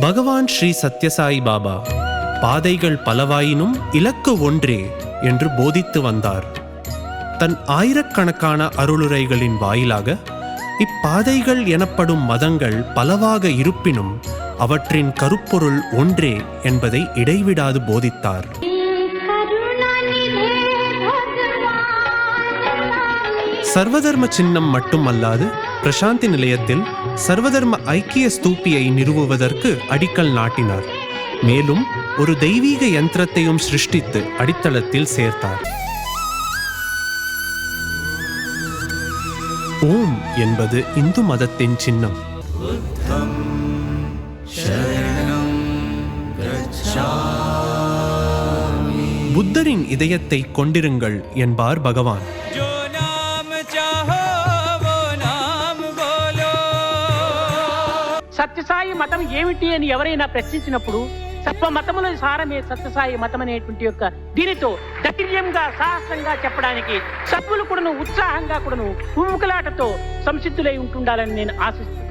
பகவான் ஸ்ரீ சத்யசாய் பாபா பாதைகள் பலவாயினும் இலக்கு ஒன்றே என்று போதித்து வந்தார். தன் ஆயிரக்கணக்கான அருளுரைகளின் வாயிலாக இப்பாதைகள் எனப்படும் மதங்கள் பலவாக இருப்பினும் அவற்றின் கருப்பொருள் ஒன்றே என்பதை இடைவிடாது போதித்தார். சர்வதர்ம சின்னம் மட்டுமல்லாது பிரசாந்தி நிலையத்தில் சர்வதர்ம ஐக்கிய ஸ்தூபியை நிறுவுவதற்கு அடிக்கல் நாட்டினார். மேலும் ஒரு தெய்வீக யந்திரத்தையும் சிருஷ்டித்து அடித்தளத்தில் சேர்த்தார். ஓம் என்பது இந்து மதத்தின் சின்னம். புத்தரின் இதயத்தை கொண்டிருங்கள் என்பார் பகவான். సత్యసాయి మతం ఏమిటి అని ఎవరైనా ప్రశ్నించినప్పుడు సత్వ మతముల సారమే సత్యసాయి మతం అనేటువంటి యొక్క దీనితో ధైర్యంగా సాహసంగా చెప్పడానికి సభ్యులు కూడాను ఉత్సాహంగా కూడాను ఉమ్ముకలాటతో సంసిద్ధులై ఉంటుండాలని నేను ఆశిస్తున్నాను.